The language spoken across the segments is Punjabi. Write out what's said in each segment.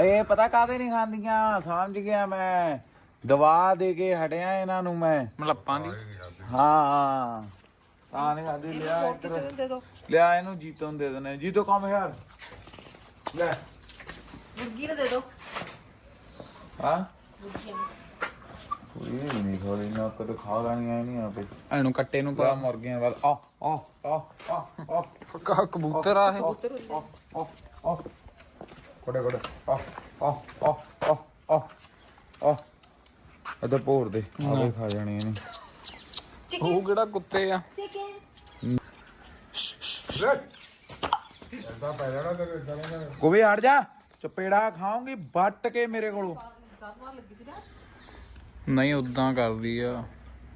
ਇਹ ਪਤਾ ਕਾਦੇ ਨਹੀਂ ਖਾਂਦੀਆਂ? ਸਮਝ ਗਿਆ ਮੈਂ। ਦਵਾ ਦੇ ਕੇ ਹਟਿਆ ਇਹਨਾਂ ਨੂੰ ਮੈਂ। ਮਲੱਪਾਂ ਦੀ। ਹਾਂ ਹਾਂ। ਤਾਂ ਨਹੀਂ ਖਾਦੀ ਲਿਆ ਇੱਧਰ। ਦੇ ਦੋ। ਲਿਆ ਇਹਨੂੰ ਜੀਤੋਂ ਨੂੰ ਦੇ ਦਨੇ ਜੀਤੋ ਕਮ ਯਾਰ। ਲੈ। ਮੁਰਗੀ ਨੂੰ ਦੇ ਦੋ। ਹਾਂ? ਕੋਈ ਨਹੀਂ ਥੋੜੀ ਨਾ ਕਦੇ ਖਾ ਲੈਣੀਆਂ ਨਹੀਂ ਆਪੇ। ਇਹਨੂੰ ਕੱਟੇ ਨੂੰ ਪਾ। ਮੁਰਗੀਆਂ ਵੱਲ। ਆ ਆ ਆ ਆ ਕਬੂਤਰ ਆ ਇਹ। ਆ ਆ। ਕੋੜੇ ਕੋੜੇ ਆ ਆ ਆ ਆ ਆ ਆ ਅਦਾ ਭੋਰ ਦੇ ਆਵੇ ਖਾ ਜਾਣੀਆਂ ਨੇ ਉਹ ਕਿਹੜਾ ਕੁੱਤੇ ਆ ਚਿਕਨ ਐਸਾ ਪੈ ਜਾਣਾ ਤੇਰੇ ਚਲੇਗਾ ਕੋਵੇ ਹਟ ਜਾ ਚਪੇੜਾ ਖਾਉਂਗੀ ਵੱਟ ਕੇ ਮੇਰੇ ਕੋਲੋਂ ਨਹੀਂ ਉਦਾਂ ਕਰਦੀ ਆ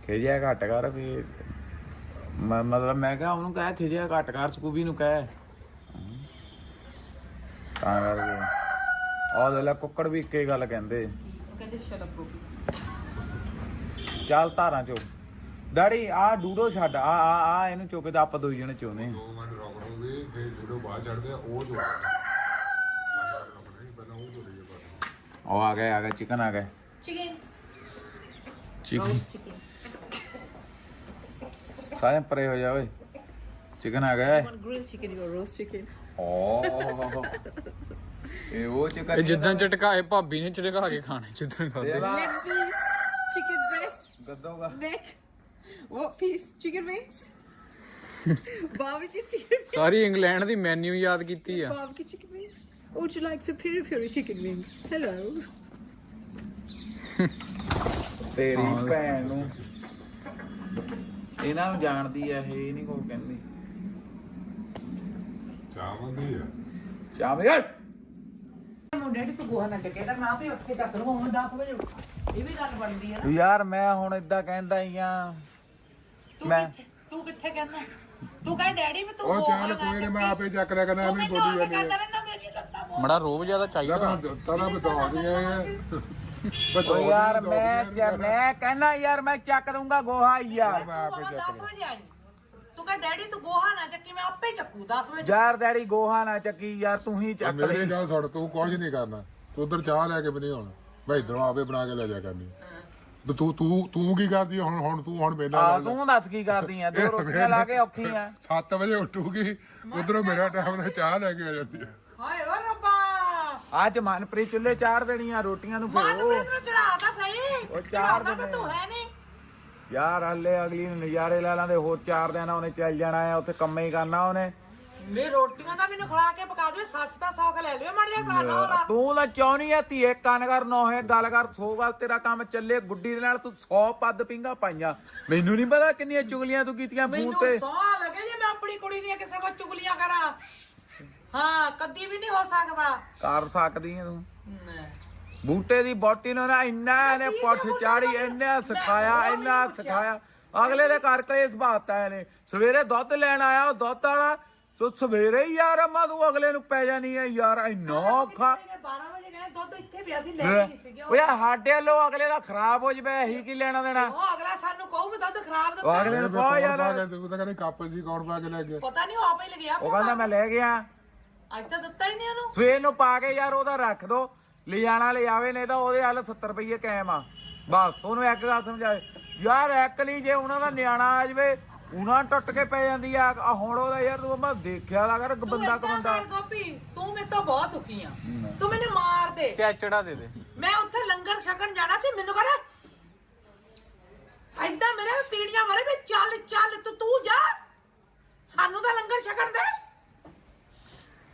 ਖਿਜਿਆ ਘੱਟ ਕਰ ਵੀ ਮ- ਮਤਲਬ ਮੈਂ ਕਿਹਾ ਉਹਨੂੰ ਕਹਿ ਖਿਜਿਆ ਘੱਟ ਕਰ ਸਕੂਬੀ ਨੂੰ ਕਹਿ ਤਾਂ ਕਰਕੇ ਆਹ ਦੇ ਲੈ ਕੁੱਕੜ ਵੀ ਇੱਕੇ ਗੱਲ ਕਹਿੰਦੇ। ਕਹਿੰਦੇ ਅਪ ਰੋਬੀ ਚੱਲ ਧਾਰਾਂ ਚੋ। ਡੈਡੀ ਆ ਡੂਡੋ ਛੱਡ ਆ ਆ ਆ ਇਹਨੂੰ ਚੁੱਕ ਕੇ ਆਪਾਂ ਦੋਈ ਜਣੇ ਚੋਨੇ। ਦੋ ਮਿੰਟ ਰੁਕ ਰੋਗੇ ਫਿਰ ਜਦੋਂ ਬਾਹਰ ਚੜਦੇ ਆ ਉਹ ਜੋ ਪਹਿਲਾਂ ਉਹ ਜੋ ਹੈ ਉਹ ਆ ਗਏ ਆ ਗਏ ਚਿਕਨ ਆ ਗਏ। ਚਿਕਨਸ ਚਿਕਨ ਚਿਕਨ ਸਾਰੇ ਪਰੇ ਹੋ ਜਾ ਓਏ। ਚਿਕਨ ਆ ਗਏ। ਗ੍ਰਿਲ ਚਿਕਨ ਯੂ ਰੋਸਟ ਚਿਕਨ ਓ ਇਹ ਉਹ ਚਿਕਨ ਇਹ ਜਿੱਦਾਂ ਚਟਕਾਏ ਭਾਬੀ ਨੇ ਚਟਕਾ ਕੇ ਖਾਣੇ ਜਿੱਦਾਂ ਖਾਦੇ leg piece chicken breast ਗੱਦੋਗਾ neck what piece chicken wings barbecue chicken ਸਾਰੀ ਇੰਗਲੈਂਡ ਦੀ ਮੈਨੂ ਯਾਦ ਕੀਤੀ ਆ barbecue chicken wings would you like some peri peri chicken wings hello ਤੇਰੀ ਭੈਣ ਨੂੰ ਇਹਨਾਂ ਨੂੰ ਜਾਣਦੀ ਆ ਇਹ ਨਹੀਂ ਕੋਈ ਕਹਿੰਦੀ ਚਾਹਾਂ ਦੀ ਆ। ਸ਼ਾਮ ਯਾਰ ਮੁੰਡੇ ਤੂੰ ਗੋਹਾ ਨਾ ਚੱਕੇ ਤਾਂ ਮੈਂ ਆਪੇ ਉੱਠ ਕੇ ਚੱਕ ਲਵਾਂ ਹੁਣ 10 ਵਜੇ ਉੱਠਾ। ਇਹ ਵੀ ਗੱਲ ਬਣਦੀ ਹੈ ਨਾ। ਯਾਰ ਮੈਂ ਹੁਣ ਇਦਾਂ ਕਹਿੰਦਾ ਹੀ ਆ। ਤੂੰ ਮੈਂ- ਕਿੱਥੇ ਤੂੰ ਕਿੱਥੇ ਕਹਿੰਦਾ? ਤੂੰ ਕਹਿ ਡੈਡੀ ਵੀ ਤੂੰ ਉਹ ਗੋਹਾ ਚੱਲ ਨਾ ਕੋਈ ਨਹੀਂ ਮੈਂ। ਆਪੇ ਚੱਕ ਲਿਆ ਕਰਨਾ ਤੂੰ ਐਵੇਂ ਮੈਨੂੰ ਬੋਲੀ ਜਾਂਦੀ ਕਰਦਾ ਹੈ ਰਹਿੰਦਾ ਮੇਰੀ ਲੱਤਾਂ ਬਹੁਤ ਬੜਾ ਰੋਬ ਜ਼ਿਆਦਾ ਚਾਹੀਦਾ। ਤਾਂ ਤਾਂ ਬਤਾ ਦੀਆਂ ਓ ਯਾਰ ਮੈਂ ਜ- ਮੈਂ ਕਹਿੰਦਾ ਯਾਰ ਮੈਂ ਚੱਕ ਦੂੰਗਾ ਗੋਹਾ ਯਾਰ ਮੈਂ ਆਪੇ ਤੂੰ ਚੱਕ 10 ਵਜੇ ਆਈ। ਤੂੰ ਕਹਿ ਡੈਡੀ ਤੂੰ ਗੋਹਾ ਨਾ ਚੱਕੀ ਮੈਂ ਆਪੇ ਚੱਕੂ 10 ਵਜੇ ਯਾਰ ਡੈਡੀ ਗੋਹਾ ਨਾ ਚੱਕੀ ਯਾਰ ਤੂੰ ਹੀ ਚੱਕ ਮੇਰੀ ਲਈ। ਗੱਲ ਸੁਣ ਤੂੰ ਕੁਝ ਨਹੀਂ ਕਰਨਾ। ਤੂੰ ਉਧਰ ਚਾਹ ਲੈ ਕੇ ਵੀ ਨਹੀਂ ਆਉਣਾ। ਮੈਂ ਇਧਰੋਂ ਆਪੇ ਬਣਾ ਕੇ ਲੈ ਜਾ ਕਰਨੀ। ਤੇ ਤੂੰ ਤੂੰ ਤੂੰ ਕੀ ਕਰਦੀ ਆ? ਹੁਣ ਹੁਣ ਤੂੰ ਹੁਣ ਮੇਲਾ ਆ ਤੂੰ ਦੱਸ ਕੀ ਕਰਦੀ ਆ? ਦੋ ਰੋਟੀਆਂ ਲਾ ਕੇ ਔਖੀ ਆ। 7 ਵਜੇ ਉੱਠੂਗੀ ਉਧਰੋਂ ਮੇਰਾ ਟਾਈਮ ਨਾਲ ਚਾਹ ਲੈ ਕੇ ਆ ਜਾਂਦੀ ਹੈ ਹਾਏ ਓ ਰੱਬਾ! ਅੱਜ ਮਨਪ੍ਰੀਤ ਚੁੱਲੇ ਚਾਰ ਦੇਣੀਆਂ ਰੋਟੀਆਂ ਨੂੰ ਉਹ ਮਨਪ੍ਰੀਤ ਨੂੰ ਚੜਾਤਾ ਸਹੀ। ਉਹ ਤਾਂ ਦਿਨ ਤੂੰ ਹੈ ਨਹੀਂ। ਯਾਰ ਹੱਲੇ ਅਗਲੀ ਨੂੰ ਨਜ਼ਾਰੇ ਲੈ ਲਾਂਦੇ ਹੋਰ ਚਾਰ ਦਿਨ ਉਹਨੇ ਚੱਲ ਜਾਣਾ ਆ ਉੱਥੇ ਕੰਮੇ ਹੀ ਕਰਨਾ ਉਹਨੇ। ਮੇ ਰੋਟੀਆਂ ਤਾਂ ਮੈਨੂੰ ਖਵਾ ਕੇ ਪਕਾ ਦਿਓ ਸੱਸ ਦਾ ਸੌਖ ਲੈ ਲਿਓ ਮੜ ਜਾ ਸਾਡਾ ਉਹਦਾ। ਤੂੰ ਤਾਂ ਚਾਹਣੀ ਆ ਧੀਏ ਕੰਨ ਕਰ ਨੋਹੇ ਗੱਲ ਕਰ ਸੌ ਗੱਲ ਤੇਰਾ ਕੰਮ ਚੱਲੇ ਗੁੱਡੀ ਦੇ ਨਾਲ ਤੂੰ 100 ਪੱਦ ਪਿੰਗਾ ਪਾਈਆਂ। ਮੈਨੂੰ ਨਹੀਂ ਪਤਾ ਕਿੰਨੀਆਂ ਚੁਗਲੀਆਂ ਤੂੰ ਕੀਤੀਆਂ ਫੋਨ ਮੈਨੂੰ ਤੇ। ਸੌ ਲੱਗੇ ਜੇ ਮੈਂ ਆਪਣੀ ਕੁੜੀ ਦੀਆਂ ਕਿਸੇ ਕੋਲ ਚੁਗਲੀਆਂ ਕਰਾਂ। ਹਾਂ ਕਦੀ ਵੀ ਨਹੀਂ ਹੋ ਸਕਦਾ। ਕਰ ਸਕਦੀ ਆ ਤੂੰ। ਬੂਟੇ ਦੀ ਬੋਟੀ ਨੂੰ ਨਾ ਇੰਨਾ ਇਹਨੇ ਪੁੱਠ ਚਾੜੀ ਇੰਨਾ ਸਿਖਾਇਆ ਇੰਨਾ ਸਿਖਾਇਆ। ਅਗਲੇ ਦੇ ਘਰ ਕਲੇਸ ਬਾਤਾ ਇਹਨੇ। ਸਵੇਰੇ ਦੁੱਧ ਲੈਣ ਆਇਆ ਉਹ ਦੁੱਧ ਵਾਲਾ ਸੋ ਸਵੇਰੇ ਹੀ ਯਾਰ ਅਮਾ ਤੂੰ ਅਗਲੇ ਨੂੰ ਪੈ ਜਾਣੀ ਹੈ ਯਾਰ ਇੰਨਾ ਔਖਾ। 12 ਵਜੇ ਗਏ ਦੁੱਧ ਇੱਥੇ ਪਿਆ ਸੀ ਲੈ ਕੇ ਨਹੀਂ ਸੀ ਗਿਆ। ਓ ਯਾਰ ਸਾਡੇ ਲੋ ਅਗਲੇ ਦਾ ਖਰਾਬ ਹੋ ਜਵੇ ਇਹੀ ਕੀ ਲੈਣਾ ਦੇਣਾ? ਉਹ ਅਗਲਾ ਸਾਨੂੰ ਕਹੂ ਵੀ ਦੁੱਧ ਖਰਾਬ ਉਹ ਦਿੱਤਾ ਅਗਲੇ ਨੂੰ ਕਹੋ ਯਾਰ। ਤੂੰ ਤਾਂ ਕਹਿੰਦੀ ਕੱਪ ਜੀ ਕੌਣ ਪਾ ਕੇ ਲੈ ਗਿਆ? ਪਤਾ ਨਹੀਂ ਉਹ ਆਪੇ ਹੀ ਲਗਿਆ ਉਹ ਕਹਿੰਦਾ ਮੈਂ ਲੈ ਗਿਆ। ਅੱਜ ਤਾਂ ਦਿੱਤਾ ਹੀ ਨਹੀਂ ਉਹਨੂੰ। ਸਵੇਰ ਨੂੰ ਪਾ ਕੇ ਯਾਰ ਉਹਦਾ ਰੱਖ ਦੋ। ਲੈ ਜਾਣਾ ਲੈ ਆਵੇ ਨਹੀਂ ਤਾਂ ਉਹਦੇ ਹੱਲ 70 ਰੁਪਏ ਕਾਇਮ ਆ। ਬਸ ਉਹਨੂੰ ਇੱਕ ਗੱਲ ਸਮਝਾਏ ਯਾਰ ਇੱਕ ਲਈ ਜੇ ਉਹਨਾਂ ਦਾ ਨਿਆਣਾ ਆ ਜਵੇ ਉਹਨਾਂ ਟੁੱਟ ਕੇ ਪੈ ਜਾਂਦੀ ਆ। ਹੁਣ ਉਹਦਾ ਯਾਰ ਤੂੰ ਮੈਂ ਦੇਖਿਆ ਲਾ ਕਰ ਤੂੰ ਬੰਦਾ ਕਰ ਗੋਪੀ ਤੂੰ ਮੇਰੇ ਤੋਂ ਬਹੁਤ ਦੁਖੀ ਆ। ਤੂੰ ਮੈਨੂੰ ਮਾਰ ਦੇ। ਚੈਚੜਾ ਦੇ ਦੇ। ਮੈਂ ਉੱਥੇ ਲੰਗਰ ਛਕਣ ਜਾਣਾ ਸੀ ਮੈਨੂੰ ਕਰ। ਐਦਾਂ ਮੇਰੇ ਨਾਲ ਤੀੜੀਆਂ ਮਾਰੇ ਵੀ ਚੱਲ ਚੱਲ ਤੂੰ ਤੂੰ ਜਾ। ਸਾਨੂੰ ਤਾਂ ਲੰਗਰ ਛਕਣ ਦੇ।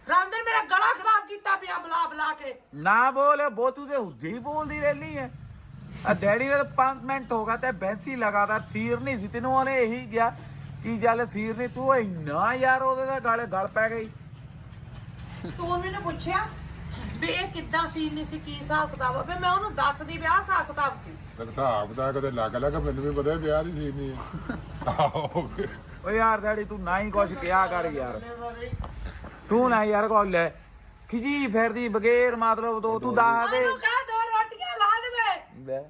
ਰਾਮਦਰ ਮੇਰਾ ਗਲਾ ਖਰਾਬ ਕੀਤਾ ਪਿਆ ਬਲਾ ਬਲਾ ਕੇ? ਨਾ ਬੋਲ ਬੋ ਤੂੰ ਤੇ ਹੁੱਦੀ ਹੀ ਬੋਲਦੀ ਰਹਿਣੀ ਹੈ ਆ ਡੈਡੀ ਨੇ 5 ਮਿੰਟ ਹੋ ਗਿਆ ਤੇ ਬੈਂਸੀ ਲਗਾਤਾਰ ਸੀਰ ਨਹੀਂ ਸੀ ਤੈਨੂੰ ਉਹਨੇ ਇਹੀ ਕਿਹਾ ਕਿ ਜਲ ਸੀਰ ਨਹੀਂ ਤੂੰ ਇੰਨਾ ਯਾਰ ਉਹਦੇ ਦਾ ਗਲ ਗਲ ਪੈ ਗਈ। ਤੂੰ ਮੈਨੂੰ ਪੁੱਛਿਆ ਵੀ ਇਹ ਕਿੱਦਾਂ ਸੀ ਨਹੀਂ ਸੀ ਕੀ ਹਿਸਾਬ ਕਿਤਾਬ ਆ? ਵੀ ਮੈਂ ਉਹਨੂੰ ਦੱਸਦੀ ਵਿਆਹ ਹਿਸਾਬ ਕਿਤਾਬ ਸੀ। ਤੇ ਹਿਸਾਬ ਦਾ ਕਦੇ ਲੱਗ ਲੱਗ ਮੈਨੂੰ ਵੀ ਪਤਾ ਵਿਆਹ ਦੀ ਸੀ ਨਹੀਂ ਆਹੋ। ਓ ਯਾਰ ਡੈਡੀ ਤੂੰ ਨਾ ਹੀ ਕੁਛ ਕਿਹਾ ਕਰ ਯਾਰ। ਤੂੰ ਨਾ ਯਾਰ ਕੋ ਲੈ। ਖਿਜੀ ਫਿਰਦੀ ਬਗੈਰ ਮਤਲਬ ਤੋਂ ਤੂੰ ਦੱਸ ਦੇ। ਉਹਨੂੰ ਕਹਿ ਦੋ ਰੋਟੀਆਂ ਲਾ ਦੇਵੇ। ਲੈ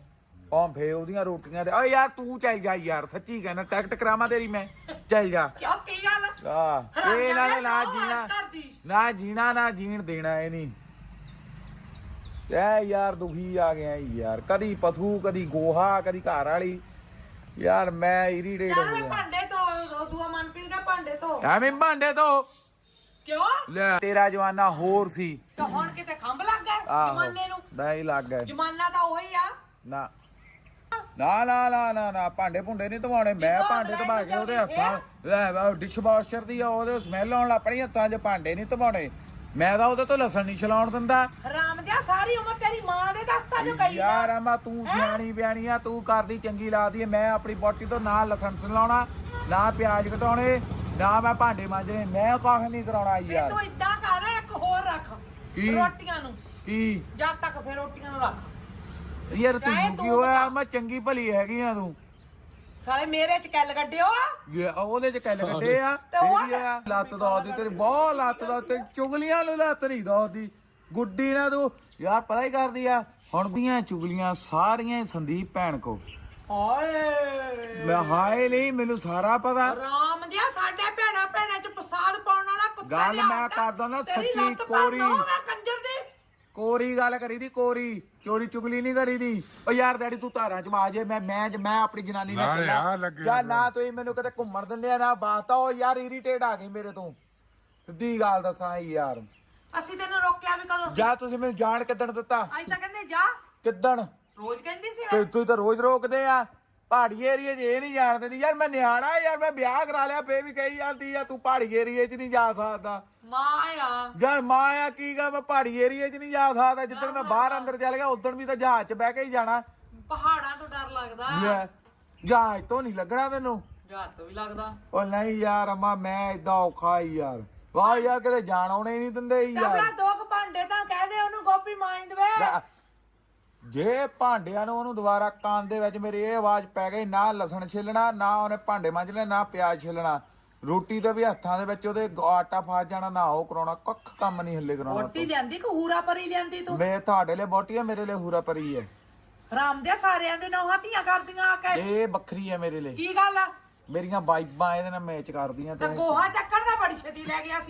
ਉਹ ਫੇ ਉਹਦੀਆਂ ਰੋਟੀਆਂ ਤੇ ਓ ਯਾਰ ਤੂੰ ਚੱਲ ਜਾ ਯਾਰ ਸੱਚੀ ਕਹਿਣਾ ਟਿਕਟ ਕਰਾਵਾਂ ਤੇਰੀ ਮੈਂ। ਚੱਲ ਜਾ। ਕਿਉਂ ਕੀ ਗੱਲ? ਆ ਇਹ ਨਾਲੇ ਨਾ ਜੀਣਾ? ਨਾ ਜੀਣਾ ਨਾ ਜੀਣ ਦੇਣਾ ਇਹ ਨਹੀਂ। ਐ ਯਾਰ ਦੁਖੀ ਆ ਗਿਆ ਯਾਰ। ਕਦੀ ਪਥੂ ਕਦੀ ਗੋਹਾ ਕਦੀ ਘਰ ਵਾਲੀ। ਯਾਰ ਮੈਂ ਇਰੀਟੇਟ ਹੋ ਗਿਆ। ਭਾਂਡੇ ਤੋਂ ਦੂਆ ਮਨਪ੍ਰੀਤ ਦਾ ਭਾਂਡੇ ਤੋਂ ਐਵੇਂ ਭਾਂਡੇ ਤੋਂ ਕਿਉਂ? ਲੈ। ਤੇਰਾ ਜਵਾਨਾ ਹੋਰ ਸੀ। ਤੇ ਹੁਣ ਕਿਤੇ ਖੰਭ ਲੱਗ ਗਏ ਆਹੋ। ਜਮਾਨੇ ਨੂੰ? ਨਹੀਂ ਲੱਗ ਗਏ ਜਮਾਨਾ ਤਾਂ ਉਹੀ ਆ। ਨਾ। ਨਾ ਨਾ ਨਾ ਨਾ ਨਾ ਭਾਂਡੇ ਭੁੰਡੇ ਨਹੀਂ ਧਵਾਉਣੇ। ਮੈਂ ਜਦੋਂ ਭਾਂਡੇ ਅਗਲਾ ਧਵਾ ਕੇ ਉਹਦੇ ਹੱਥਾਂ ਲੈ ਡਿਸ਼ ਵਾਸ਼ਰ ਦੀ ਆ ਉਹਦੇ ਸਮੈਲ ਆਉਣ ਲੱਗ ਪਣੀ ਹੱਥਾਂ 'ਚ ਭਾਂਡੇ ਨਹੀਂ ਧਵਾਉਣੇ। ਮੈਂ ਤਾਂ ਉਹਦੇ ਤੋਂ ਲਸਣ ਨਹੀਂ ਛਲਾਉਣ ਦਿੰਦਾ। ਰਾਮ ਦਿਆ ਸਾਰੀ ਉਮਰ ਤੇਰੀ ਮਾਂ ਦੇ ਦਸਤਾਂ ਚ ਗਈ ਯਾਰ ਨਾ ਆਮਾ ਤੂੰ ਸਿਆਣੀ ਬਿਆਣੀ ਆ ਤੂੰ ਕਰਦੀ ਚੰਗੀ ਲੱਗਦੀ ਐ ਮੈਂ ਆਪਣੀ ਬੋਟੀ ਤੋਂ ਨਾ ਲਸਣ ਛਲਾਉਣਾ ਨਾ ਪਿਆਜ਼ ਕਟਾਉਣੇ। ਨਾ ਮੈਂ ਭਾਂਡੇ ਮਾਂਜਣੇ ਮੈਂ ਕੁਛ ਨਹੀਂ ਕਰਾਉਣਾ ਵੀ ਯਾਰ। ਤੂੰ ਇਦਾਂ ਕਰ ਇੱਕ ਹੋਰ ਰੱਖ ਕੀ? ਰੋਟੀਆਂ ਨੂੰ। ਕੀ? ਜਦ ਤੱਕ ਫਿਰ ਰੋਟੀਆਂ ਨੂੰ ਰੱਖ। ਯਾਰ ਚਾਹੇ ਤੂੰ ਕੀ ਤੂੰ ਹੋਇਆ ਮੈਂ ਚੰਗੀ ਭਲੀ ਹੈਗੀ ਆ ਤੂੰ। ਸਾਲੇ ਮੇਰੇ ਚ ਕੱਲ ਗੱਡਿਓ ਆ। ਇਹ ਉਹਦੇ ਚ ਕੱਲ ਕੱਢੇ ਆ। ਤੇ ਉਹ ਇਹਦੀ ਆ, ਲੱਤ ਦਾ ਉਹਦੀ ਤੇਰੀ ਬਹੁਤ ਲੱਤ ਦਾ ਤੇ ਚੁਗਲੀਆਂ ਨੂੰ ਲੱਤ ਨਹੀਂ ਦਾ ਉਹਦੀ। ਗੁੱਡੀ ਨਾ ਤੂੰ। ਯਾਰ ਪਤਾ ਹੀ ਕਰਦੀ ਆ ਹੁਣ ਦੀਆਂ ਚੁਗਲੀਆਂ ਸਾਰੀਆਂ ਹੀ ਸੰਦੀਪ ਭੈਣ ਕੋ। ਹਾਏ। ਮੈਂ ਹਾਏ ਨਹੀਂ ਮੈਨੂੰ ਸਾਰਾ ਪਤਾ। ਰਾਮ ਸਾਡੇ ਭੈਣਾ ਭੈਣਾ ਚ ਪ੍ਰਸਾਦ ਪਾਉਣ ਵਾਲਾ ਕੁੱਤਾ ਗੱਲ ਮੈਂ ਹੁੰਦਾ। ਕਰਦਾ ਨਾ ਤੇਰੀ ਸੱਚੀ ਲੱਤ ਕੋਰੀ। ਕੰਜਰ ਦੀ। ਕੋਰੀ ਗੱਲ ਕਰੀ ਦੀ ਕੋਰੀ। ਚੋਰੀ ਚੁਗਲੀ ਨਹੀਂ ਕਰੀ ਦੀ ਓ ਯਾਰ ਡੈਡੀ ਤੂੰ ਧਾਰਾਂ ਚ ਮਾਜੇ ਮੈਂ ਮੈਂ ਮੈਂ ਆਪਣੀ ਜਨਾਨੀ ਨਾਲ ਨਾਲੇ ਆਹ ਚੱਲਾਂ ਲੱਗੇ ਜਾਂ ਨਾ ਤੁਸੀਂ ਮੈਨੂੰ ਕਿਤੇ ਘੁੰਮਣ ਦਿੰਦੇ ਆ ਨਾ ਬਾਤ ਓ ਯਾਰ ਇਰੀਟੇਟ ਆ ਗਈ ਮੇਰੇ ਤੋਂ। ਸਿੱਧੀ ਗੱਲ ਦੱਸਾਂ ਯਾਰ। ਅਸੀਂ ਤੈਨੂੰ ਰੋਕਿਆ ਵੀ ਕਦੋਂ ਸੀ? ਜਾਂ ਤੁਸੀਂ ਮੈਨੂੰ ਜਾਣ ਕਿੱਦਣ ਦਿੱਤਾ? ਅੱਜ ਤਾਂ ਕਹਿੰਦੇ ਜਾ। ਕਿੱਦਣ? ਰੋਜ਼ ਕਹਿੰਦੀ ਸੀ ਤੇ ਮੈਂ। ਤੁਸੀਂ ਤਾਂ ਰੋਜ਼ ਰੋਕਦੇ ਆ। ਪਹਾੜੀ ਏਰੀਏ 'ਚ ਇਹ ਨਹੀਂ ਜਾਣਦੇ ਦੀ ਯਾਰ ਮੈਂ ਨਿਆਣਾ ਯਾਰ ਮੈਂ ਵਿਆਹ ਕਰਾ ਲਿਆ ਫੇਰ ਵੀ ਕਹੀ ਜਾਂਦੀ ਆ ਤੂੰ ਪਹਾੜੀ ਏਰੀਏ 'ਚ ਨਹੀਂ ਜਾ ਸਕਦਾ। ਮਾਂ ਆ। ਯਾਰ ਮਾਂ ਆ ਕੀ ਗਾ ਮੈਂ ਪਹਾੜੀ ਏਰੀਏ 'ਚ ਨਹੀਂ ਜਾ ਸਕਦਾ ਜਿੱਦਣ ਮੈਂ ਬਾਹਰ ਅੰਦਰ ਚੱਲ ਗਿਆ ਉਦੋਂ ਵੀ ਤਾਂ ਜਹਾਜ਼ 'ਚ ਬਹਿ ਕੇ ਹੀ ਜਾਣਾ। ਪਹਾੜਾਂ ਤੋਂ ਡਰ ਲੱਗਦਾ। ਲੈ, ਜਹਾਜ਼ ਤੋਂ ਨਹੀਂ ਲੱਗਣਾ ਮੈਨੂੰ ਜਹਾਜ਼ ਤੋਂ ਵੀ ਲੱਗਦਾ। ਉਹ ਨਹੀਂ ਯਾਰ ਅਮਾ ਮੈਂ ਇਦਾਂ ਔਖਾ ਹੀ ਯਾਰ। ਵਾਹ ਯਾਰ ਕਿਤੇ ਜਾਣ ਆਉਣੇ ਨਹੀਂ ਦਿੰਦੇ ਹੀ ਕਮਲਾ ਯਾਰ। ਦੋ ਕੁ ਭਾਂਡੇ ਤਾਂ ਕਹਿ ਦੇ ਉਹਨੂੰ ਗੋਪੀ ਦੇਵੇ। ਲੈ, ਜੇ ਭਾਂਡਿਆਂ ਨੂੰ ਉਹਨੂੰ ਦੁਬਾਰਾ ਕੰਨ ਦੇ ਵਿੱਚ ਮੇਰੀ ਇਹ ਆਵਾਜ਼ ਪੈ ਗਈ ਨਾ ਲਸਣ ਛਿੱਲਣਾ ਨਾ ਉਹਨੇ ਭਾਂਡੇ ਮਾਂਜਣੇ ਨਾ ਪਿਆਜ਼ ਛਿੱਲਣਾ। ਰੋਟੀ ਤੇ ਵੀ ਹੱਥਾਂ ਦੇ ਵਿੱਚ ਉਹਦੇ ਆਟਾ ਫਸ ਜਾਣਾ ਨਾ ਉਹ ਕਰਾਉਣਾ ਕੱਖ ਕੰਮ ਨਹੀਂ ਹੱਲੇ ਕਰਾਉਣਾ ਰੋਟੀ ਲਿਆਂਦੀ ਕਿ ਹੂਰਾ ਪਰੀ ਲਿਆਂਦੀ ਤੂੰ? ਮੈਂ ਤੁਹਾਡੇ ਲਈ ਬੋਟੀ ਹੈ ਮੇਰੇ ਲਈ ਹੂਰਾ ਪਰੀ ਹੈ ਰਾਮ ਦੇ ਸਾਰਿਆਂ ਦੇ ਨੌਹਾਂ ਧੀਆਂ ਕਰਦੀਆਂ ਆ ਕੇ। ਇਹ ਵੱਖਰੀ ਹੈ ਮੇਰੇ ਲਈ। ਕੀ ਗੱਲ ਆ? ਮੇਰੀਆਂ ਵਾਈਬਾਂ ਇਹਦੇ ਨਾਲ ਮੈਚ ਕਰਦੀਆਂ ਤੇ ਤੇ। ਗੋਹਾ ਚੱਕਣ ਦਾ ਬੜੀ ਛੇਤੀ ਲੈ ਗਿਆ ਸੀ।